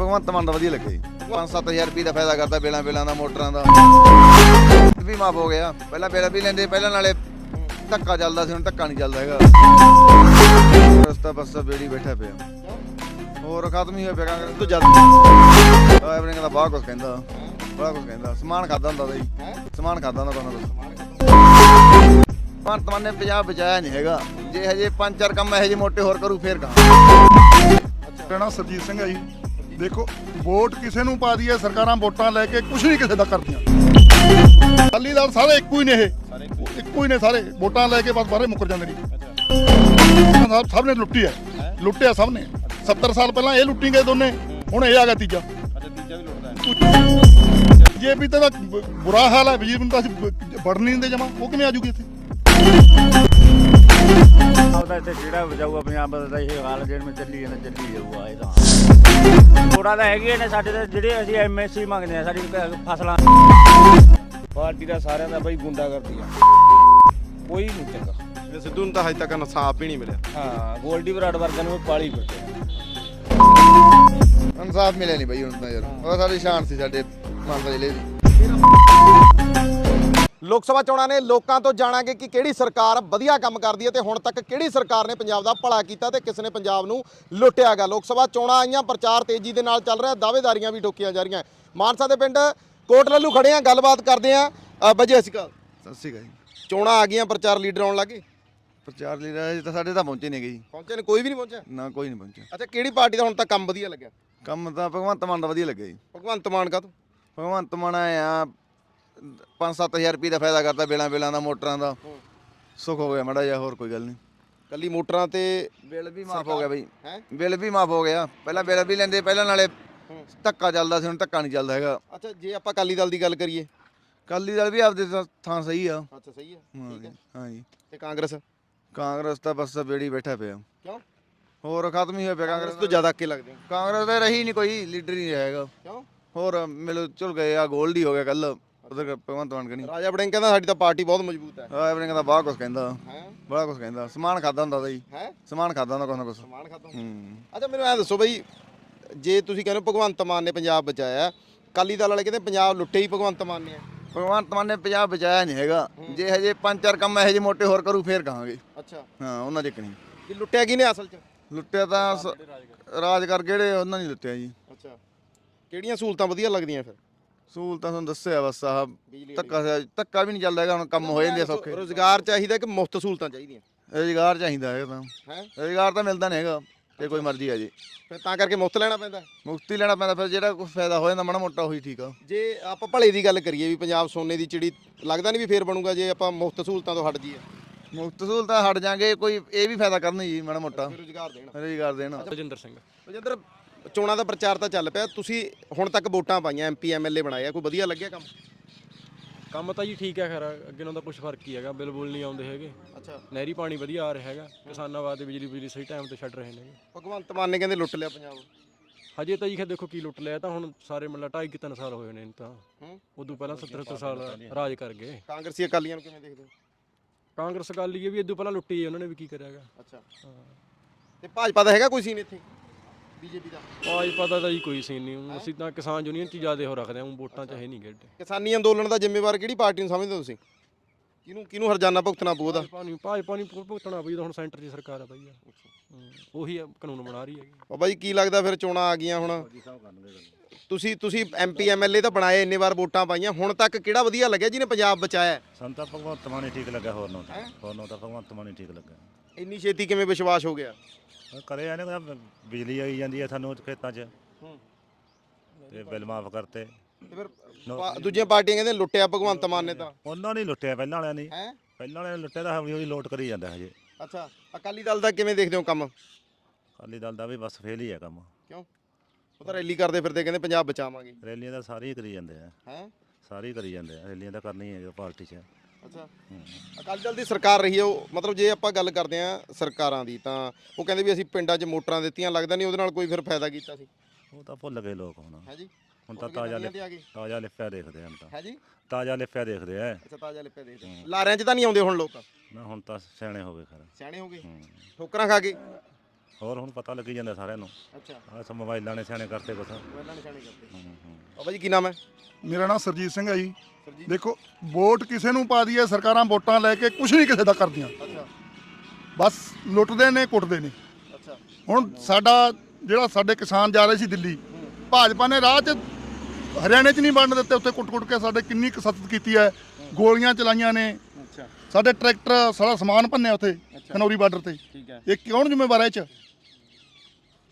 ਭਗਵੰਤ ਮਾਨ ਦਾ ਵਧੀਆ ਲੱਗਿਆ ਜੀ 5-7000 ਰੁਪਏ ਦਾ ਫਾਇਦਾ ਕਰਦਾ ਬੇਲਾਂ ਬੇਲਾਂ ਦਾ, ਮੋਟਰਾਂ ਦਾ। ਵੀ ਮਾਫ ਹੋ ਗਿਆ। ਪਹਿਲਾਂ ਬੇਲਾਂ ਵੀ ਲੈਂਦੇ, ਪਹਿਲਾਂ ਨਾਲੇ ਧੱਕਾ ਚੱਲਦਾ ਸੀ, ਹੁਣ ਧੱਕਾ ਨਹੀਂ ਚੱਲਦਾ ਹੈਗਾ। ਰਸਤਾ ਬਸ ਬੇੜੀ ਬੈਠਾ ਪਿਆ। ਹੋਰ ਖਤਮ ਹੀ ਹੋਇਆ ਪਿਆ, ਕਾਂਗਰਸ ਤੋਂ ਜਦ ਐਵਰਿੰਗ ਦਾ ਬਾਹਰ ਕੁਝ ਕਹਿੰਦਾ। ਬੜਾ ਕੁਝ ਕਹਿੰਦਾ। ਸਮਾਨ ਖਾਦਾ ਹੁੰਦਾ ਦਾ ਸਮਾਨ ਖਾਦਾ ਹੁੰਦਾ ਕੋਈ ਨਾ ਕੁਛ ਭਾਰਤ ਮਾਨ ਨੇ ਪੰਜਾਬ ਬਚਾਇਆ ਨਹੀਂ ਹੈਗਾ। ਜੇ ਹਜੇ ਪੰਜ ਚਾਰ ਕੰਮ ਇਹੋ ਜਿਹੇ ਮੋਟੇ ਹੋਰ ਕਰੂ, ਫੇਰ ਕਹਾਂ। ਕਹਿਣਾ ਸਰਜੀਤ ਸਿੰਘ ਹੈ ਜੀ। ਦੇਖੋ ਵੋਟ ਕਿਸੇ ਨੂੰ ਪਾ ਦਈਏ ਸਰਕਾਰਾਂ ਵੋਟਾਂ ਲੈ ਕੇ ਕੁਝ ਨਹੀਂ ਕਿਸੇ ਦਾ ਕਰਦੀਆਂ। ਅਕਾਲੀ ਦਲ ਸਾਰੇ ਇੱਕੋ ਹੀ ਨੇ ਇਹ। ਇੱਕੋ ਹੀ ਨੇ। ਸਾਰੇ। ਵੋਟਾਂ ਲੈ ਕੇ ਬਸ ਬਾਹਰੇ ਮੁੱਕਰ ਜਾਂਦੇ ਨੇ। ਸਭ ਸਭ ਨੇ ਲੁੱਟੀ ਹੈ? ਲੁੱਟਿਆ ਸਭ ਨੇ। 70 ਸਾਲ ਪਹਿਲਾਂ ਇਹ ਲੁੱਟੀ ਗਏ ਦੋਨੇ। ਹੁਣ ਇਹ ਆ ਗਿਆ ਤੀਜਾ। ਅੱਛਾ ਤੀਜਾ ਵੀ ਲੁੱਟਦਾ ਜੇ ਵੀ ਤਾਂ ਬੁਰਾ ਹਾਲ ਹੈ ਬੀਜੇਪੀ ਨੂੰ ਤਾਂ ਅਸੀਂ ਬ- ਵੜਨ ਨਹੀਂ ਦਿੰਦੇ ਜਮਾ ਉਹ ਕਿਵੇਂ ਆ ਜੂਗੀ ਇੱਥੇ? ਆਪਦਾ ਇੱਥੇ ਜਿਹੜਾ ਵਜਾਊਗਾ ਪੰਜਾਬ ਦਾ ਇਹ ਹਾਲ ਜਿਹੜਾ ਮੈਂ ਚੱਲੀ ਜਾਂਦਾ ਚੱਲੀ ਜਾਊਗਾ ਇਹ ਤਾਂ। ਥੋੜਾ ਤਾਂ ਹੈਗੇ ਨੇ ਸਾਡੇ ਤੇ ਜਿਹੜੇ ਅਸੀਂ ਐਮਐਸਸੀ ਮੰਗਦੇ ਆ ਸਾਡੀ ਕ- ਫਸਲਾਂ। ਪਾਰਟੀ ਦਾ ਸਾਰਿਆਂ ਦਾ ਬਈ ਗੁੰਡਾ ਕਰਦੀ ਆ। ਕੋਈ ਨਹੀਂ ਚੰਗਾ। ਇਹ ਸਿੱਧੂ ਨੂੰ ਤਾਂ ਹਜੇ ਤੱਕ ਇਨਸਾਫ ਹੀ ਨਹੀਂ ਮਿਲਿਆ। ਹਾਂ ਗੋਲਡੀ ਬਰਾੜ ਵਰਗਨ ਨੂੰ ਪਾਲੀ ਫਿਰਦੇ ਇਨਸਾਫ ਮਿਲਿਆ ਨਹੀਂ ਬਈ ਹੁਣ ਤਾਂ ਯਾਰ। ਉਹ ਸਾਡੀ ਸ਼ਾਨ ਸੀ ਸਾਡੇ ਮਾਨਸਾ ਜ਼ਿਲ੍ਹੇ ਦੀ। ਲੋਕ ਸਭਾ ਚੋਣਾਂ ਨੇ ਲੋਕਾਂ ਤੋਂ ਜਾਣਾਂਗੇ ਕਿ ਕਿਹੜੀ ਸਰਕਾਰ ਵਧੀਆ ਕੰਮ ਕਰਦੀ ਹੈ ਤੇ ਹੁਣ ਤੱਕ ਕਿਹੜੀ ਸਰਕਾਰ ਨੇ ਪੰਜਾਬ ਦਾ ਭਲਾ ਕੀਤਾ ਤੇ ਕਿਸ ਨੇ ਪੰਜਾਬ ਨੂੰ ਲੁੱਟਿਆ ਗਾ ਲੋਕ ਸਭਾ ਚੋਣਾਂ ਆਈਆਂ ਪ੍ਰਚਾਰ ਤੇਜ਼ੀ ਦੇ ਨਾਲ ਚੱਲ ਰਿਹਾ ਦਾਅਵੇਦਾਰੀਆਂ ਵੀ ਠੋਕੀਆਂ ਜਾ ਰਹੀਆਂ। ਮਾਨਸਾ ਦੇ ਪਿੰਡ ਕੋਟ ਲੱਲੂ ਖੜੇ ਆ ਗੱਲਬਾਤ ਕਰਦੇ ਆ। ਬਜੇ ਅਸੀਂ ਕੱਲ ਸਤਿ ਸ਼੍ਰੀ ਅਕਾਲ। ਜੀ। ਚੋਣਾਂ ਆ ਗਈਆਂ ਪ੍ਰਚਾਰ ਲੀਡਰ ਆਉਣ ਲੱਗੇ? ਪ੍ਰਚਾਰ ਲਈ ਰਹੇ ਤਾਂ ਸਾਡੇ ਤਾਂ ਪਹੁੰਚੇ ਨਹੀਂ ਗਏ ਜੀ। ਪਹੁੰਚੇ ਨੇ ਕੋਈ ਵੀ ਨਹੀਂ ਪਹੁੰਚਿਆ? ਨਾ ਕੋਈ ਨਹੀਂ ਪਹੁੰਚਿਆ। ਅੱਛਾ ਕਿਹੜੀ ਪਾਰਟੀ ਦਾ ਹੁਣ ਤੱਕ ਕੰਮ ਵਧੀਆ ਲੱਗਿਆ? ਕੰਮ ਤਾਂ ਭਗਵੰਤ ਮਾਨ ਦਾ ਵਧੀਆ ਲੱਗਿਆ ਜੀ। ਭਗਵੰਤ ਮਾਨ ਕਾ ਤੂੰ ਭਗਵੰਤ ਮਾਨ ਆਇਆ 5-7000 ਰੁਪਏ ਦਾ ਫਾਇਦਾ ਕਰਦਾ ਬੇਲਾਂ ਬੇਲਾਂ ਦਾ ਮੋਟਰਾਂ ਦਾ। ਸੁੱਖ ਹੋ ਗਿਆ ਮੜਾ ਜਿਹਾ ਹੋਰ ਕੋਈ ਗੱਲ ਨਹੀਂ। ਕੱਲੀ ਮੋਟਰਾਂ ਤੇ ਬਿੱਲ ਵੀ ਮਾਫ ਹੋ ਗਿਆ ਬਈ। ਬਿੱਲ ਵੀ ਮਾਫ ਹੋ ਗਿਆ। ਪਹਿਲਾਂ ਬਿੱਲ ਵੀ ਲੈਂਦੇ ਪਹਿਲਾਂ ਨਾਲੇ ਧੱਕਾ ਚੱਲਦਾ ਸੀ ਹੁਣ ਧੱਕਾ ਨਹੀਂ ਚੱਲਦਾ ਹੈਗਾ। ਅੱਛਾ ਜੇ ਆਪਾਂ ਅਕਾਲੀ ਦਲ ਦੀ ਗੱਲ ਕਰੀਏ। ਕਾਲੀ ਦਲ ਵੀ ਆਪਦੇ ਥਾਂ- ਸਹੀ ਆ। ਅੱਛਾ ਸਹੀ ਹਾਂ ਤੇ ਕਾਂਗਰਸ? ਕਾਂਗਰਸ ਤਾਂ ਬਸ ਬੇੜੀ ਬੈਠਾ ਪਿਆ। ਕਿਉਂ? ਹੋਰ ਖਤਮ ਹੀ ਹੋਇਆ ਪਿਆ ਕਾਂਗਰਸ ਤੋਂ ਜ਼ਿਆਦਾ ਅੱਕੇ ਲੱਗਦੇ ਆ ਕਾਂਗਰਸ ਦਾ ਰਹੀ ਨਹੀਂ ਕੋਈ ਲੀਡਰ ਨਹੀਂ ਹੈਗਾ। ਕਿਉਂ? ਹੋਰ ਮਿਲ ਚੁਲ ਗਏ ਆ ਗੋਲਡੀ ਹੋ ਗਿਆ ਕੱਲ ਉਧਰ ਭਗਵੰਤ ਮਾਨ ਕਨੀ ਰਾਜਾ ਵੜਿੰਗ ਕਹਿੰਦਾ ਸਾਡੀ ਤਾਂ ਪਾਰਟੀ ਬਹੁਤ ਮਜ਼ਬੂਤ ਹੈ। ਆ ਐਵਰਿੰਗ ਦਾ ਬਾਹਰ ਕੁਝ ਕਹਿੰਦਾ। ਹੈ? ਬੜਾ ਕੁਝ ਕਹਿੰਦਾ। ਸਮਾਨ ਖਾਦਾ ਹੁੰਦਾ ਦਾ ਜੀ ਹੈ? ਸਮਾਨ ਖਾਦਾ ਹੁੰਦਾ ਕੁਛ ਨਾ ਕੁਛ। ਸਮਾਨ ਖਤਮ ਹੂੰ। ਅੱਛਾ ਮੈਨੂੰ ਐ ਦੱਸੋ ਬਈ ਜੇ ਤੁਸੀਂ ਕਹਿੰਦੇ ਹੋ ਭਗਵੰਤ ਮਾਨ ਨੇ ਪੰਜਾਬ ਬਚਾਇਆ ਕਾਲੀ ਦਲ ਵਾਲੇ ਕਹਿੰਦੇ ਪੰਜਾਬ ਲੁੱਟੇ ਹੀ ਭਗਵੰਤ ਮਾਨ ਨੇ। ਆ। ਭਗਵੰਤ ਮਾਨ ਨੇ ਪੰਜਾਬ ਬਚਾਇਆ ਨਹੀਂ ਹੈਗਾ। ਜੇ ਹਜੇ ਪੰਜ ਚਾਰ ਕੰਮ ਇਹੋ ਜਿਹੇ ਮੋਟੇ ਹੋਰ ਕਰੂ ਫੇਰ ਕਹਾਂਗੇ। ਅੱਛਾ। ਹਾਂ ਉਹਨਾਂ ਚ ਨਹੀਂ। ਇਹ ਲੁੱਟਿਆ ਕੀ ਨੇ ਅਸਲ 'ਚ? ਲੁੱਟਿਆ ਤਾਂ ਸ- ਰਾਜ ਕਰ ਜਿਹੜੇ ਉਹਨਾਂ ਨੇ ਲੁੱਟਿਆ ਜੀ। ਅੱਛਾ। ਕਿਹੜੀਆਂ ਸਹੂਲਤਾਂ ਵਧੀਆ ਲੱਗਦੀਆਂ ਫਿਰ? ਸਹੂਲਤਾਂ ਤੁਹਾਨੂੰ ਦੱਸਿਆ ਬਸ ਆਹ ਧੱਕਾ ਧੱਕਾ ਵੀ ਨਹੀਂ ਚੱਲਦਾ ਹੈਗਾ ਹੁਣ ਕੰਮ ਹੋ ਜਾਂਦੇ ਆ ਸੌਖੇ। ਰੋਜ਼ਗਾਰ ਚਾਹੀਦਾ ਕਿ ਮੁਫਤ ਸਹੂਲਤਾਂ ਚਾਹੀਦੀਆਂ? ਰੁਜ਼ਗਾਰ ਚਾਹੀਦਾ ਹੈਗਾ ਤਾਂ। ਹੈ? ਰੁਜ਼ਗਾਰ ਤਾਂ ਮਿਲਦਾ ਨਹੀਂ ਹੈਗਾ ਜੇ ਕੋਈ ਮਰਜ਼ੀ ਆ ਜੇ। ਫਿਰ ਤਾਂ ਕਰਕੇ ਮੁਫਤ ਲੈਣਾ ਪੈਂਦਾ? ਮੁਕਤੀ ਲੈਣਾ ਪੈਂਦਾ ਫਿਰ ਜਿਹੜਾ ਕੋਈ ਫਾਇਦਾ ਹੋ ਜਾਂਦਾ ਮਾੜਾ ਮੋਟਾ ਉਹੀ ਠੀਕ ਆ। ਜੇ ਆਪਾਂ ਭਲੇ ਦੀ ਗੱਲ ਕਰੀਏ ਵੀ ਪੰਜਾਬ ਸੋਨੇ ਦੀ ਚਿੜੀ ਲੱਗਦਾ ਨਹੀਂ ਵੀ ਫੇਰ ਬਣੂਗਾ ਜੇ ਆਪਾਂ ਮੁਫਤ ਸਹੂਲਤਾਂ ਤੋਂ ਹਟ ਜਾਈਏ? ਮੁਕਤ ਸਹੂਲਤਾਂ ਹਟ ਜਾਾਂਗੇ ਕੋਈ ਇਹ ਵੀ ਫਾਇਦਾ ਕਰਨ ਜੀ ਮਾੜਾ ਮੋਟਾ। ਰੋਜ਼ਗਾਰ ਦੇਣਾ। ਰੁਜ਼ਗਾਰ ਦੇਣਾ। ਰਜਿੰਦਰ ਸਿੰਘ। ਰਜਿੰਦਰ ਚੋਣਾਂ ਦਾ ਪ੍ਰਚਾਰ ਤਾਂ ਚੱਲ ਪਿਆ। ਤੁਸੀਂ ਹੁਣ ਤੱਕ ਵੋਟਾਂ ਪਾਈਆਂ ਐਮਪੀ ਐਮਐਲਏ ਬਣਾਏ ਆ ਕੋਈ ਵਧੀਆ ਲੱਗਿਆ ਕੰਮ? ਕੰਮ ਤਾਂ ਜੀ ਠੀਕ ਹੈ ਖੈਰ ਅੱਗੇ ਨਾਲੋਂ ਤਾਂ ਕੁਝ ਫ਼ਰਕ ਹੀ ਹੈਗਾ। ਬਿੱਲ ਬੁੱਲ ਨਹੀਂ ਆਉਂਦੇ ਹੈਗੇ। ਅੱਛਾ। ਨਹਿਰੀ ਪਾਣੀ ਵਧੀਆ ਆ ਰਿਹਾ ਹੈਗਾ। ਕਿਸਾਨਾਂ ਵਾਸਤੇ ਬਿਜਲੀ ਬਿਜਲੀ ਸਹੀ ਟਾਈਮ ਤੇ ਛੱਡ ਰਹੇ ਨੇ ਭਗਵੰਤ ਮਾਨ ਨੇ ਕਹਿੰਦੇ ਲੁੱਟ ਲਿਆ ਪੰਜਾਬ। ਹਜੇ ਤਾਂ ਜੀ ਖੈਰ ਦੇਖੋ ਕੀ ਲੁੱਟ ਲਿਆ ਤਾਂ ਹੁਣ ਸਾਰੇ ਮਤਲਬ ਢਾਈ ਕਿ ਤਿੰਨ ਸਾਲ ਹੋਏ ਨੇ ਤਾਂ। ਉਦੋਂ ਪਹਿਲਾਂ 70 70 ਸਾਲ ਰਾਜ ਕਰ ਗਏ। ਕਾਂਗਰਸੀ ਅਕਾਲੀਆਂ ਨੂੰ ਕਿਵੇਂ ਦੇਖਦੇ ਹੋ? ਕਾਂਗਰਸ ਅਕਾਲੀ ਇਹ ਵੀ ਇਦੋਂ ਪਹਿਲਾਂ ਲੁੱਟੀ ਉਹਨਾਂ ਨੇ ਵੀ ਕੀ ਕਰਿਆਗਾ ਅੱਛਾ। ਤੇ ਭਾਜਪਾ ਦਾ ਹੈਗਾ ਕੋਈ ਸੀਨ ਇੱਥੇ? ਬੀਜੇਪੀ ਦਾ? ਆਜ ਪਤਾ ਤਾਂ ਜੀ ਕੋਈ ਸੀਨ ਨਹੀਂ। ਹੁਣ ਅਸੀਂ ਤਾਂ ਕਿਸਾਨ ਯੂਨੀਅਨ ਚ ਜ਼ਿਆਦਾ ਹੋ ਰੱਖਦੇ ਹਾਂ। ਊਂ ਵੋਟਾਂ ਚ ਹੈ ਨਹੀਂ ਗੇਡੇ ਕਿਸਾਨੀ ਅੰਦੋਲਨ ਦਾ ਜ਼ਿੰਮੇਵਾਰ ਕਿਹੜੀ ਪਾਰਟੀ ਨੂੰ ਸਮਝਦੇ ਹੋ ਤੁਸੀਂ? ਕਿਹਨੂੰ ਕਿਹਨੂੰ ਹਰਜਾਨਾ ਭੁਗਤਣਾ ਪਊ ਉਹਦਾ? ਭਾਜਪਾ ਨਹੀਂ ਭਾਜਪਾ ਨਹੀਂ ਭੁਗਤਣਾ ਪਈ ਹੁਣ ਸੈਂਟਰ ਦੀ ਸਰਕਾਰ ਆ ਪਈ ਆ ਹੂੰ, ਉਹੀ ਆ, ਕਾਨੂੰਨ ਬਣਾ ਰਹੀ ਹੈਗੀ। ਬਾਬਾ ਜੀ ਕੀ ਲੱਗਦਾ ਫਿਰ ਚੋਣਾਂ ਆ ਗਈਆਂ ਹੁਣ? ਤੁਸੀਂ ਤੁਸੀਂ ਐਮਪੀ ਐਮਐਲਏ ਤਾਂ ਬਣਾਏ ਇੰਨੇ ਵਾਰ ਵੋਟਾਂ ਪਾਈਆਂ। ਹੁਣ ਤੱਕ ਕਿਹੜਾ ਵਧੀਆ ਲੱਗਿਆ ਜਿਹਨੇ ਪੰਜਾਬ ਬਚਾਇਆ? ਹੈ? ਸਾਨੂੰ ਤਾਂ ਭਗਵੰਤ ਮਾਨ ਹੀ ਠੀਕ ਲੱਗਾ ਹੋਰ ਨੂੰ ਤਾਂ। ਹੋਰ ਨੂੰ ਤਾਂ ਭਗਵੰਤ ਮਾਨ ਹੀ ਠੀਕ ਲੱਗਾ ਇੰਨੀ ਛੇਤੀ ਕਿਵੇਂ ਵਿਸ਼ਵਾਸ ਹੋ ਗਿਆ? ਕਰੇ ਆਨੇ ਬਿਜਲੀ ਆਈ ਜਾਂਦੀ ਹੈ ਸਾਨੂੰ ਖੇਤਾਂ 'ਚ। ਹੂੰ। ਤੇ ਬਿੱਲ ਮਾਫ ਕਰਤੇ। ਤੇ ਫਿਰ ਪਾ- ਦੂਜੀਆਂ ਪਾਰਟੀਆਂ ਕਹਿੰਦੇ ਲੁੱਟਿਆ ਭਗਵੰਤ ਮਾਨ ਨੇ ਤਾਂ। ਉਹਨਾਂ ਨੇ ਲੁੱਟਿਆ ਪਹਿਲਾਂ ਵਾਲਿਆਂ ਨੇ ਹੈ। ਪਹਿਲਾਂ ਵਾਲਿਆਂ ਨੇ ਲੁੱਟਿਆ ਤਾਂ ਹੌਲੀ ਹੌਲੀ ਲੋਟ ਕਰੀ ਜਾਂਦਾ ਹਜੇ। ਅੱਛਾ ਅਕਾਲੀ ਦਲ ਦਾ ਕਿਵੇਂ ਦੇਖਦੇ ਹੋ ਕੰਮ? ਅਕਾਲੀ ਦਲ ਦਾ ਵੀ ਬਸ ਫੇਲ ਹੀ ਹੈ ਕੰਮ। ਕਿਉਂ? ਉਹ ਤਾਂ ਰੈਲੀ ਕਰਦੇ ਫਿਰਦੇ ਕਹਿੰਦੇ ਪੰਜਾਬ ਬਚਾਵਾਂਗੇ। ਰੈਲੀਆਂ ਤਾਂ ਸਾਰੇ ਹੀ ਕਰੀ ਜਾਂਦੇ ਆ। ਹੈ? ਸਾਰੇ ਹੀ ਕਰੀ ਜਾਂਦੇ ਆ ਰੈਲੀਆਂ ਤਾਂ ਕਰਨੀ ਹੈ ਜੋ ਪਾਰਟੀ 'ਚ। ਅੱਛਾ। ਅਕਾਲੀ ਦਲ ਦੀ ਸਰਕਾਰ ਰਹੀ ਹੈ ਉਹ ਮਤਲਬ ਜੇ ਆਪਾਂ ਗੱਲ ਕਰਦੇ ਆ ਸਰਕਾਰਾਂ ਦੀ ਤਾਂ ਉਹ ਕਹਿੰਦੇ ਵੀ ਅਸੀਂ ਪਿੰਡਾਂ 'ਚ ਮੋਟਰਾਂ ਦਿੱਤੀਆਂ ਲੱਗਦਾ ਨਹੀਂ ਉਹਦੇ ਨਾਲ ਕੋਈ ਫਿਰ ਫਾਇਦਾ ਕੀਤਾ ਸੀ। ਉਹ ਤਾਂ ਭੁੱਲ ਗਏ ਲੋਕ ਹੁਣ। ਹੈ ਜੀ? ਹੁਣ ਤਾਂ ਤਾਜ਼ਾ ਗਏ ਤਾਜ਼ਾ ਲਿਫਿਆ ਦੇਖਦੇ ਹਨ ਤਾਂ। ਹੈ ਜੀ? ਤਾਜ਼ਾ ਲਿਫਿਆ ਦੇਖਦੇ ਆ। ਅੱਛਾ ਤਾਜ਼ਾ ਲਿਪੇ ਦੇਖਦੇ ਲਾਰਿਆਂ 'ਚ ਤਾਂ ਨਹੀਂ ਆਉਂਦੇ ਹੁਣ ਲੋਕ? ਨਾ ਹੁਣ ਤਾਂ ਸਿਆਣੇ ਹੋ ਗਏ ਖਰ। ਸਿਆਣੇ ਹੋ ਗਏ? ਹੂੰ। ਠੋਕਰਾਂ ਖਾ ਕੇ? ਹੋਰ ਹੁਣ ਪਤਾ ਲੱਗੀ ਜਾਂਦਾ ਸਾਰਿਆਂ ਨੂੰ। ਅੱਛਾ। ਆਹ ਸਭ ਮੋਬਾਈਲਾਂ ਨੇ ਸਿਆਣੇ ਕਰਤੇ ਕੁਛ। ਪਹਿਲਾਂ ਨਿਸ਼ਾਨੇ ਕਰਦੇ ਹੂੰ, ਹੂੰ। ਬਾਬਾ ਜੀ ਕੀ ਨਾਮ ਹੈ? ਮੇਰਾ ਨਾਮ ਸਰਜੀਤ ਸਿੰਘ ਹੈ ਜੀ। ਦੇਖੋ ਵੋਟ ਕਿਸੇ ਨੂੰ ਪਾ ਦਈਏ ਸਰਕਾਰਾਂ ਵੋਟਾਂ ਲੈ ਕੇ ਕੁਝ ਨਹੀਂ ਕਿਸੇ ਦਾ ਕਰਦੀਆਂ। ਬਸ ਲੁੱਟਦੇ ਨੇ ਕੁੱਟਦੇ ਨੇ। ਹੁਣ ਸਾਡਾ ਜਿਹੜਾ ਸਾਡੇ ਕਿਸਾਨ ਜਾ ਰਹੇ ਸੀ ਦਿੱਲੀ ਭਾਜਪਾ ਨੇ ਰਾਹ 'ਚ ਹਰਿਆਣੇ 'ਚ ਨਹੀਂ ਵੰਡ ਦਿੱਤੇ ਉੱਥੇ ਕੁੱਟ-ਕੁੱਟ ਕੇ ਸਾਡੇ ਕਿੰਨੀ ਕਸਰਤ ਕੀਤੀ ਹੈ ਗੋਲੀਆਂ ਚਲਾਈਆਂ ਨੇ। ਸਾਡੇ ਟਰੈਕਟਰ ਸਾਰਾ ਸਮਾਨ ਭੰਨਿਆ ਉੱਥੇ ਖਨੌਰੀ ਬਾਰਡਰ ਤੇ। ਇਹ ਕੌਣ ਜ਼ਿੰਮੇਵਾਰ ਹੈ ਇਹ 'ਚ?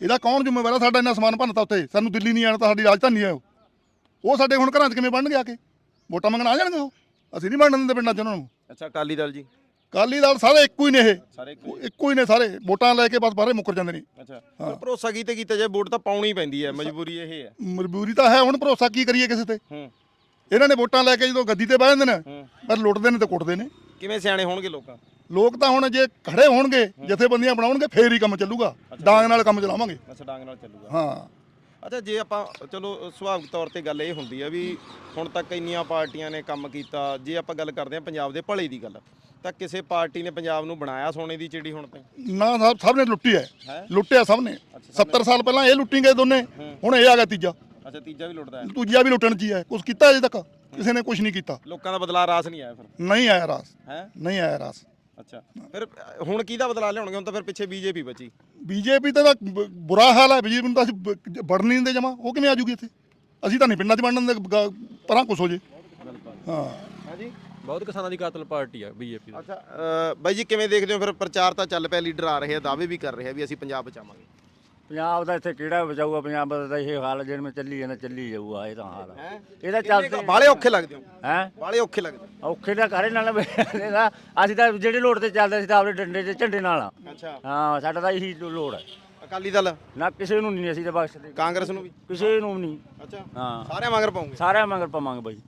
ਇਹਦਾ ਕੌਣ ਜ਼ਿੰਮੇਵਾਰ ਹੈ? ਸਾਡਾ ਇੰਨਾ ਸਮਾਨ ਭੰਨਤਾ ਉੱਥੇ ਸਾਨੂੰ ਦਿੱਲੀ ਨਹੀਂ ਆਣਾ ਤਾਂ ਸਾਡੀ ਰਾਜਧਾਨੀ ਹੈ ਉਹ। ਉਹ ਸਾਡੇ ਹੁਣ ਘਰਾਂ 'ਚ ਕਿਵੇਂ ਬਣਨਗੇ ਆ ਕੇ? ਵੋਟਾਂ ਮੰਗਣ ਆ ਜਾਣਗੇ ਉਹ। ਅਸੀਂ ਨਹੀਂ ਵੰਡਣ ਦਿੰਦੇ ਪਿੰਡਾਂ 'ਚ ਉਹਨਾਂ ਨੂੰ। ਅੱਛਾ ਅਕਾਲੀ ਦਲ ਜੀ। ਕਾਲੀ ਦਲ ਸਾਰੇ ਇੱਕੋ ਹੀ ਨੇ ਇਹ। ਸਾਰੇ ਇੱਕੋ ਹੀ। ਨੇ ਸਾਰੇ। ਵੋਟਾਂ ਲੈ ਕੇ ਬਸ ਬਾਹਰੇ ਮੁੱਕਰ ਜਾਂਦੇ ਨੇ। ਅੱਛਾ। ਪਰ ਭਰੋਸਾ ਕੀਤੇ ਕੀਤੇ ਜੇ ਵੋਟ ਤਾਂ ਪਾਉਣੀ ਪੈਂਦੀ ਹੈ ਮਜਬੂਰੀ ਇਹ ਹੈ। ਮਜਬੂਰੀ ਤਾਂ ਹੈ ਹੁਣ ਭਰੋਸਾ ਕੀ ਕਰੀਏ ਕਿਸੇ ਤੇ? ਹੂੰ। ਇਹਨਾਂ ਨੇ ਵੋਟਾਂ ਲੈ ਕੇ ਜਦੋਂ ਗੱਦੀ ਤੇ ਬਹਿ ਜਾਂਦੇ ਨੇ ਹੂੰ। ਪਰ ਲੁੱਟਦੇ ਨੇ ਤੇ ਕੁੱਟਦੇ ਨੇ। ਕਿਵੇਂ ਸਿਆਣੇ ਹੋਣਗੇ ਲੋਕਾਂ? ਲੋਕ ਤਾਂ ਹੁਣ ਜੇ ਖੜੇ ਹੋਣਗੇ ਜਥੇਬੰਦੀਆਂ ਬਣਾਉਣਗੇ ਫੇਰ ਹੀ ਕੰਮ ਚੱਲੂਗਾ। ਡਾਂਗ ਨਾਲ ਕੰਮ ਚਲਾਵਾਂਗੇ। ਅੱਛਾ ਡਾਂਗ ਨਾਲ ਚੱਲੂਗਾ। ਹਾਂ। ਅੱਛਾ ਜੇ ਆਪਾਂ ਚਲੋ ਸੁਭਾਵਿਕ ਤੌਰ ਤੇ ਗੱਲ ਇਹ ਹੁੰਦੀ ਆ ਵੀ ਹੁਣ ਤੱਕ ਇੰਨੀਆਂ ਪਾਰਟੀਆਂ ਨੇ ਕੰਮ ਕੀਤਾ ਜੇ ਆਪਾਂ ਗੱਲ ਕਰਦੇ ਹਾਂ ਪੰਜਾਬ ਦੇ ਭਲੇ ਦੀ ਗੱਲ ਤਾਂ ਕਿਸੇ ਪਾਰਟੀ ਨੇ ਪੰਜਾਬ ਨੂੰ ਬਣਾਇਆ ਸੋਨੇ ਦੀ ਚਿੜੀ ਹੁਣ ਤਾਈਂ ਨਾ ਸਭ ਸਭ ਨੇ ਲੁੱਟੀ ਹੈ? ਲੁੱਟਿਆ ਸਭ ਨੇ। 70 ਸਾਲ ਪਹਿਲਾਂ ਇਹ ਲੁੱਟੀ ਗਏ ਦੋਨੇ ਹੁਣ ਇਹ ਆ ਗਿਆ ਤੀਜਾ। ਅੱਛਾ ਤੀਜਾ ਵੀ ਲੁੱਟਦਾ ਹੈ। ਦੂਜਾ ਵੀ ਲੁੱਟਣ ਚ ਹੀ ਕੁਝ ਕੀਤਾ ਅਜੇ ਤੱਕ? ਕਿਸੇ ਨੇ ਕੁਝ ਨਹੀਂ ਕੀਤਾ। ਲੋਕਾਂ ਦਾ ਬਦਲਾਅ ਰਾਸ ਨਹੀਂ ਆਇਆ ਫਿਰ? ਨਹੀਂ ਆਇਆ ਰਾਸ। ਹੈ? ਨਹੀਂ ਆਇਆ ਰਾਸ। ਅੱਛਾ। ਫਿਰ ਹੁਣ ਕਿਹਦਾ ਬਦਲਾਅ ਲਿਆਉਣਗੇ? ਹੁਣ ਤਾਂ ਫਿਰ ਪਿੱਛੇ ਬੀਜੇਪੀ ਬਚੀ। ਬੀਜੇਪੀ ਦਾ ਤਾਂ ਬ- ਬੁਰਾ ਹਾਲ ਹੈ। ਬੀਜੇਪੀ ਨੂੰ ਤਾਂ ਅਸੀਂ ਬ- ਵੜਨ ਨਹੀਂ ਦਿੰਦੇ ਜਮਾ। ਉਹ ਕਿਵੇਂ ਆ ਜੂਗੀ ਇੱਥੇ? ਅਸੀਂ ਤਾਂ ਨਹੀਂ ਪਿੰਡਾਂ 'ਚ ਵੜਨ ਦਿੰਦੇ। ਗ- ਪਰਾਂ ਕੁਛ ਹੋ ਜੇ। ਹਾਂ। ਹਾਂਜੀ? ਬਹੁਤ ਕਿਸਾਨਾਂ ਦੀ ਕਾਤਲ ਪਾਰਟੀ ਆ ਬੀਜੇਪੀ ਦੀ। ਅੱਛਾ ਅ, ਬਾਈ ਜੀ ਕਿਵੇਂ ਦੇਖਦੇ ਹੋ? ਫਿਰ ਪ੍ਰਚਾਰ ਤਾਂ ਚੱਲ ਪਿਆ ਲੀਡਰ ਆ ਰਹੇ ਆ ਦਾਅਵੇ ਵੀ ਕਰ ਰਹੇ ਆ ਵੀ ਅਸੀਂ ਪੰਜਾਬ ਬਚਾਵਾਂਗੇ। ਪੰਜਾਬ ਦਾ ਇੱਥੇ ਕਿਹੜਾ ਬਚਾਊਗਾ? ਪੰਜਾਬ ਦਾ ਇਹ ਹਾਲ ਜਿਵੇਂ ਚੱਲੀ ਜਾਂਦਾ ਚੱਲੀ ਜਾਊਗਾ ਇਹ ਤਾਂ ਹਾਲ ਆ। ਚੱਲਦੇ ਬਾਲੇ ਔਖੇ ਲੱਗਦੇ ਹੋ? ਹੈ? ਬਾਲੇ ਔਖੇ ਲੱਗਦੇ ਔਖੇ ਦਾ ਘਰੇ ਨਾਲ ਇਹਦਾ ਅਸੀਂ ਤਾਂ ਜਿਹੜੇ ਲੋੜ ਤੇ ਚੱਲਦੇ ਸੀ ਤਾਂ ਆਪਣੇ ਡੰਡੇ ਤੇ ਝੰਡੇ ਨਾਲ ਆ। ਅੱਛਾ। ਹਾਂ ਸਾਡਾ ਤਾਂ ਇਹੀ ਲੋੜ ਹੈ ਅਕਾਲੀ ਦਲ? ਨਾ ਕਿਸੇ ਨੂੰ ਨਹੀਂ ਅਸੀਂ ਤਾਂ ਬਖਸ਼ਦੇ ਕਾਂਗਰਸ ਨੂੰ ਵੀ? ਕਿਸੇ ਨੂੰ ਨਹੀਂ। ਅੱਛਾ। ਹਾਂ। ਸਾਰੇ ਮਗਰ ਪਾਉਂਗੇ? ਸਾਰਿਆਂ ਮੰਗਰ ਪਵਾਂਗੇ ਬਾਈ।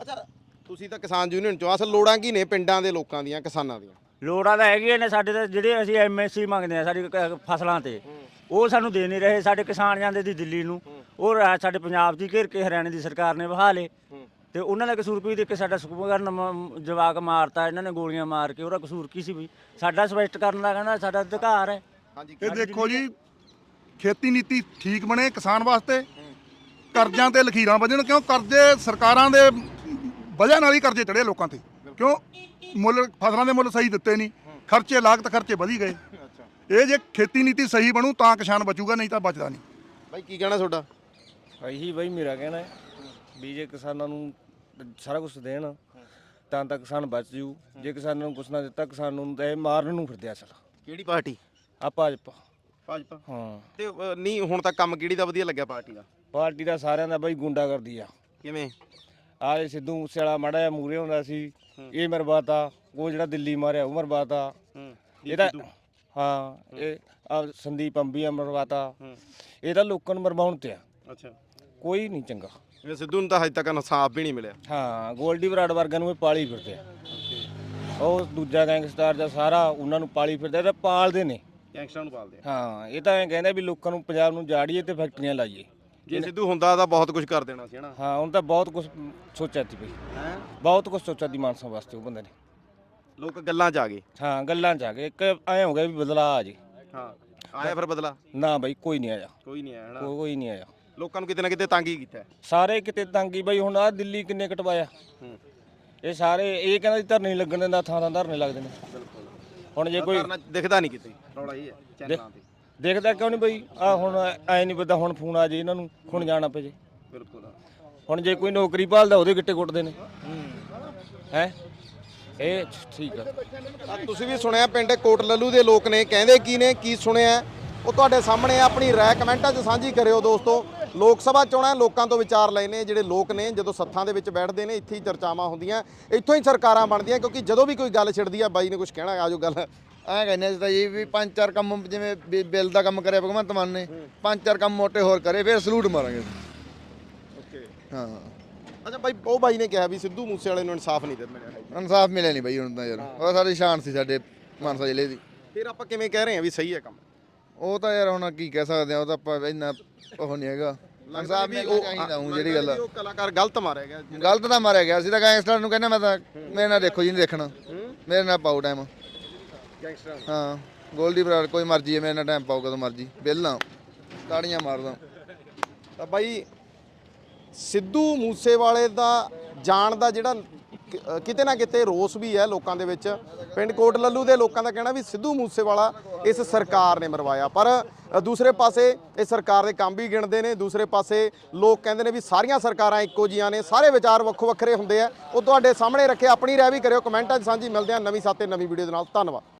ਅੱਛਾ ਤੁਸੀਂ ਤਾਂ ਕਿਸਾਨ ਯੂਨੀਅਨ ਚੋਂ ਅਸਲ ਲੋੜਾਂ ਕੀ ਨੇ ਪਿੰਡਾਂ ਦੇ ਲੋਕਾਂ ਦੀਆਂ ਕਿਸਾਨਾਂ ਦੀਆਂ? ਲੋੜਾਂ ਤਾਂ ਹੈਗੀਆਂ ਨੇ ਸਾਡੇ ਤਾਂ ਜਿਹੜੇ ਅਸੀਂ ਐਮਐਸਸੀ ਮੰਗਦੇ ਆ ਸਾਡੀ ਕ- ਫਸਲਾਂ ਤੇ। ਉਹ ਸਾਨੂੰ ਦੇ ਨਹੀਂ ਰਹੇ ਸਾਡੇ ਕਿਸਾਨ ਜਾਂਦੇ ਸੀ ਦਿੱਲੀ ਨੂੰ। ਉਹ ਰਾ- ਸਾਡੇ ਪੰਜਾਬ ਹੀ ਘੇਰ ਕੇ ਹਰਿਆਣੇ ਦੀ ਸਰਕਾਰ ਨੇ ਬਹਾ ਲਏ। ਤੇ ਉਹਨਾਂ ਦਾ ਕਸੂਰ ਕੋਈ ਦੇਖ ਕੇ ਸਾਡਾ ਸੁਖਮਗਰ ਜਵਾਕ ਮਾਰਤਾ ਇਹਨਾਂ ਨੇ ਗੋਲੀਆਂ ਮਾਰ ਕੇ ਉਹਦਾ ਕਸੂਰ ਕੀ ਸੀ ਵੀ? ਸਾਡਾ ਸਪਸ਼ਟ ਕਰਨ ਦਾ ਕਹਿੰਦਾ ਸਾਡਾ ਅਧਿਕਾਰ ਹੈ। ਇਹ ਦੇਖੋ ਜੀ ਖੇਤੀ ਨੀਤੀ ਠੀਕ ਬਣੇ ਕਿਸਾਨ ਵਾਸਤੇ ਕਰਜ਼ਿਆਂ ਤੇ ਲਖੀਰਾਂ ਵੱਜਣ ਕਿਉਂ ਕਰਜ਼ੇ ਸਰਕਾਰਾਂ ਦੇ ਵਜ੍ਹਾ ਨਾਲ ਹੀ ਕਰਜ਼ੇ ਚੜੇ ਲੋਕਾਂ ਤੇ। ਕਿਉਂ? ਮੁੱਲ ਫਸਲਾਂ ਦੇ ਮੁੱਲ ਸਹੀ ਦਿੱਤੇ ਨਹੀਂ ਖਰਚੇ ਲਾਗਤ ਖਰਚੇ ਵਧੀ ਗਏ। ਇਹ ਜੇ ਖੇਤੀ ਨੀਤੀ ਸਹੀ ਬਣੂ ਤਾਂ ਕਿਸਾਨ ਬਚੂਗਾ ਨਹੀਂ ਤਾਂ ਬਚਦਾ ਨਹੀਂ। ਬਾਈ ਕੀ ਕਹਿਣਾ ਤੁਹਾਡਾ? ਇਹੀ ਬਈ ਮੇਰਾ ਕਹਿਣਾ ਹੈ ਵੀ ਜੇ ਕਿਸਾਨਾਂ ਨੂੰ ਸਾਰਾ ਕੁਝ ਦੇਣ ਤਾਂ ਤਾਂ ਕਿਸਾਨ ਬਚ ਜੂ। ਜੇ ਕਿਸਾਨਾਂ ਨੂੰ ਕੁਛ ਨਾ ਦਿੱਤਾ ਕਿਸਾਨ ਨੂੰ ਤਾਂ ਇਹ ਮਾਰਨ ਨੂੰ ਫਿਰਦੇ ਆ ਅਸਲ। ਕਿਹੜੀ ਪਾਰਟੀ? ਆ ਭਾਜਪਾ। ਭਾਜਪਾ। ਹਾਂ। ਤੇ ਅ, ਨਹੀਂ ਹੁਣ ਤੱਕ ਕੰਮ ਕਿਹੜੀ ਦਾ ਵਧੀਆ ਲੱਗਿਆ ਪਾਰਟੀ ਦਾ? ਪਾਰਟੀ ਦਾ ਸਾਰਿਆਂ ਦਾ ਬਈ ਗੁੰਡਾ ਕਰਦੀ ਆ। ਕਿਵੇਂ? ਆ ਇਹ ਸਿੱਧੂ ਮੂਸੇ ਵਾਲਾ ਮਾੜਾ ਜਿਹਾ ਮੂਰੇ ਹੁੰਦਾ ਸੀ ਇਹ ਮਰਵਾਤਾ ਉਹ ਜਿਹੜਾ ਦਿੱਲੀ ਮਾਰਿਆ ਉਹ ਮਰਵਾਤਾ। ਇਹਦਾ ਹਾਂ ਇਹ ਆ ਸੰਦੀਪ ਅੰਬੀ ਮਰਵਾਤਾ ਇਹ ਤਾਂ। ਲੋਕਾਂ ਨੂੰ ਮਰਵਾਉਣ ਤੇ ਆ। ਅੱਛਾ। ਕੋਈ ਨਹੀਂ ਚੰਗਾ। ਇਹ ਸਿੱਧੂ ਨੂੰ ਤਾਂ ਹਜੇ ਤੱਕ ਇਨਸਾਫ ਵੀ ਨਹੀਂ ਮਿਲਿਆ। ਹਾਂ ਗੋਲਡੀ ਬਰਾੜ ਵਰਗਾਂ ਨੂੰ ਇਹ ਪਾਲੀ ਫਿਰਦੇ ਆ। ਉਹ ਦੂਜਾ ਗੈਂਗਸਟਰ ਦਾ ਸਾਰਾ ਉਹਨਾਂ ਨੂੰ ਪਾਲੀ ਫਿਰਦੇ ਆ ਤੇ ਪਾਲਦੇ ਨੇ। ਗੈਂਗਸਟਰਾਂ ਨੂੰ ਪਾਲਦੇ ਆ। ਹਾਂ ਇਹ ਤਾਂ ਐਂ ਕਹਿੰਦੇ ਵੀ ਲੋਕਾਂ ਨੂੰ ਪੰਜਾਬ ਨੂੰ ਜਾੜੀਏ ਤੇ ਫੈਕਟਰੀਆਂ ਲਾਈਏ। ਜੇ ਸਿੱਧੂ ਹੁੰਦਾ ਤਾਂ ਬਹੁਤ ਕੁਝ ਕਰ ਦੇਣਾ ਸੀ ਹਨਾ? ਹਾਂ ਹੁਣ ਤਾਂ ਬਹੁਤ ਕੁਝ ਸੋਚਿਆ ਸੀ ਬਈ। ਹੈ? ਬਹੁਤ ਕੁਝ ਸੋਚਿਆ ਦੀ ਮਾਨਸਾ ਵਾਸਤੇ ਉਹ ਬੰਦੇ ਨੇ। ਲੋਕ ਗੱਲਾਂ 'ਚ ਆ ਗਏ। ਹਾਂ ਗੱਲਾਂ ਚ ਆ ਗਏ। ਇੱਕ ਐ ਹੋ ਗਿਆ ਵੀ ਬਦਲਾ ਆ ਜੇ। ਹਾਂ ਆਇਆ ਫਿਰ ਬਦਲਾ? ਨਾ ਬਈ ਕੋਈ ਨਹੀਂ ਆਇਆ। ਕੋਈ ਨਹੀਂ ਆਇਆ ਹਨਾ? ਕੋਈ ਕੋਈ ਨਹੀਂ ਆਇਆ। ਲੋਕਾਂ ਨੂੰ ਕਿਤੇ ਨਾ ਕਿਤੇ ਤੰਗ ਹੀ ਕੀਤਾ ਹੈ। ਸਾਰੇ ਕਿਤੇ ਤੰਗੀ ਬਈ ਹੁਣ ਆ ਦਿੱਲੀ ਕਿੰਨੇ ਕਟਵਾਇਆ? ਹੂੰ। ਇਹ ਸਾਰੇ ਇਹ ਕਹਿੰਦਾ ਜੀ ਧਰਨੇ ਨਹੀਂ ਲੱਗਣ ਦਿੰਦਾ ਥਾਂ ਥਾਂ ਧਰਨੇ ਲੱਗਦੇ ਨੇ। ਹੁਣ ਜੇ ਕੋਈ ਕਰਨਾ ਦਿਖਦਾ ਨਹੀਂ ਕਿਤੇ ਰੌਲਾ ਹੀ ਹੈ ਚੈਨਲਾਂ ਤੇ। ਦੇਖਦਾ ਕਿਉਂ ਨਹੀਂ ਬਈ? ਆ ਹੁਣ ਐ ਨਹੀਂ ਪਤਾ ਹੁਣ ਫੋਨ ਆ ਜੇ ਇਹਨਾਂ ਨੂੰ ਹੁਣ ਜਾਣਾ ਪਏ ਜੇ। ਬਿਲਕੁਲ। ਹੁਣ ਜੇ ਕੋਈ ਨੌਕਰੀ ਭਾਲਦਾ ਉਹਦੇ ਗਿੱਟੇ ਕੁੱਟਦੇ ਨੇ। ਹੈ? ਇਹ ਠੀਕ ਆ। ਆ ਤੁਸੀਂ ਵੀ ਸੁਣਿਆ ਪਿੰਡ ਕੋਟ ਲੱਲੂ ਦੇ ਲੋਕ ਨੇ ਕਹਿੰਦੇ ਕੀ ਨੇ ਕੀ ਸੁਣਿਆ? ਉਹ ਤੁਹਾਡੇ ਸਾਹਮਣੇ ਆਪਣੀ ਰਾਏ ਕਮੈਂਟਾਂ 'ਚ ਸਾਂਝੀ ਕਰਿਓ ਦੋਸਤੋ। ਲੋਕ ਸਭਾ ਚੋਣਾਂ ਲੋਕਾਂ ਤੋਂ ਵਿਚਾਰ ਲਏ ਨੇ ਜਿਹੜੇ ਲੋਕ ਨੇ ਜਦੋਂ ਸੱਥਾਂ ਦੇ ਵਿੱਚ ਬੈਠਦੇ ਨੇ ਇੱਥੇ ਹੀ ਚਰਚਾਵਾਂ ਹੁੰਦੀਆਂ ਇੱਥੋਂ ਹੀ ਸਰਕਾਰਾਂ ਬਣਦੀਆਂ ਕਿਉਂਕਿ ਜਦੋਂ ਵੀ ਕੋਈ ਗੱਲ ਛਿੜਦੀ ਆ ਬਾਈ ਨੇ ਕੁਝ ਕਹਿਣਾ ਆਜੋ ਗੱਲ। ਐਂ ਕਹਿੰਦੇ ਸੀ ਤਾਂ ਜੀ ਵੀ ਪੰਜ ਚਾਰ ਕੰਮ ਜਿਵੇਂ ਬਿ- ਬਿੱਲ ਦਾ ਕੰਮ ਕਰਿਆ ਭਗਵੰਤ ਮਾਨ ਨੇ ਪੰਜ ਚਾਰ ਕੰਮ ਮੋਟੇ ਹੋਰ ਕਰੇ ਫਿਰ ਸਲੂਟ ਮਾਰਾਂਗੇ। ਓਕੇ। ਹਾਂ। ਅੱਛਾ ਬਾਈ ਉਹ ਬਾਈ ਨੇ ਕਿਹਾ ਵੀ ਸਿੱਧੂ ਮੂਸੇ ਵਾਲੇ ਨੂੰ ਇਨਸਾਫ ਨਹੀਂ ਦੇ ਮਿਲਿਆ ਹੈ ਇਨਸਾਫ ਮਿਲਿਆ ਨਹੀਂ ਬਈ ਹੁਣ ਤਾਂ ਯਾਰ। ਉਹ ਸਾਡੀ ਸ਼ਾਨ ਸੀ ਸਾਡੇ ਮਾਨਸਾ ਜ਼ਿਲ੍ਹੇ ਦੀ। ਫਿਰ ਆਪਾਂ ਕਿਵੇਂ ਕਹਿ ਰਹੇ ਹਾਂ ਵੀ ਸਹੀ ਹੈ ਕੰਮ? ਉਹ ਤਾਂ ਯਾਰ ਹੁਣ ਕੀ ਕਹਿ ਸਕਦੇ ਆ ਉਹ ਤਾਂ ਆਪਾਂ ਇੰਨਾ ਉਹ ਨਹੀਂ ਹੈਗਾ। ਇਨਸਾਫ ਵੀ ਮਿਲਣਾ ਚਾਹੀਦਾ ਹੂੰ ਜਿਹੜੀ ਗੱਲ ਲੱਗਦਾ ਆ। ਵੀ ਉਹ ਕਲਾਕਾਰ ਗਲਤ ਮਾਰਿਆ ਗਿਆ। ਗਲਤ ਤਾਂ ਮਾਰਿਆ ਗਿਆ। ਸੀ ਤਾਂ ਗੈਂਗਸਟਰ ਨੂੰ ਕਹਿੰਦਾ ਮੈਂ ਤਾਂ ਮੇਰੇ ਨਾਲ ਦੇਖੋ ਜੀ ਨਹੀਂ ਦੇਖਣਾ। ਮੇਰੇ ਨਾਲ ਪਾਉ ਟਾਈਮ ਗੈਂਗਸਟਰ ਹਾਂ। ਗੋਲਡੀ ਬਰਾੜ ਕੋਈ ਮਰਜ਼ੀ ਹੈ ਮੇਰੇ ਨਾਲ ਟਾਈਮ ਪਾਓ ਕਦੋਂ ਮਰਜ਼ੀ। ਬੇਲਾਂ ਤਾੜੀਆਂ ਮਾਰਦਾ ਤਾਂ ਬਾਈ ਸਿੱਧੂ ਮੂਸੇਵਾਲੇ ਦਾ ਜਾਣ ਦਾ ਜਿਹੜਾ ਕਿਤੇ ਨਾ ਕਿਤੇ ਰੋਸ ਵੀ ਹੈ ਲੋਕਾਂ ਦੇ ਵਿੱਚ। ਪਿੰਡ ਕੋਟ ਲੱਲੂ ਦੇ ਲੋਕਾਂ ਦਾ ਕਹਿਣਾ ਵੀ ਸਿੱਧੂ ਮੂਸੇਵਾਲਾ ਇਸ ਸਰਕਾਰ ਨੇ ਮਰਵਾਇਆ। ਪਰ ਦੂਸਰੇ ਪਾਸੇ ਇਹ ਸਰਕਾਰ ਦੇ ਕੰਮ ਵੀ ਗਿਣਦੇ ਨੇ। ਦੂਸਰੇ ਪਾਸੇ ਲੋਕ ਕਹਿੰਦੇ ਨੇ ਵੀ ਸਾਰੀਆਂ ਸਰਕਾਰਾਂ ਇੱਕੋ ਜੀਆਂ ਨੇ। ਸਾਰੇ ਵਿਚਾਰ ਵੱਖੋ ਵੱਖਰੇ ਹੁੰਦੇ ਆ। ਉਹ ਤੁਹਾਡੇ ਸਾਹਮਣੇ ਰੱਖੇ। ਆਪਣੀ ਰਾਏ ਵੀ ਕਰਿਓ। ਕਮੈਂਟਾਂ 'ਚ ਸਾਂਝੀ ਮਿਲਦੇ ਆ ਨਵੀਂ ਸਾਤੇ ਨਵੀਂ ਵੀਡੀਓ ਦੇ ਨਾਲ। ਧੰਨਵਾਦ।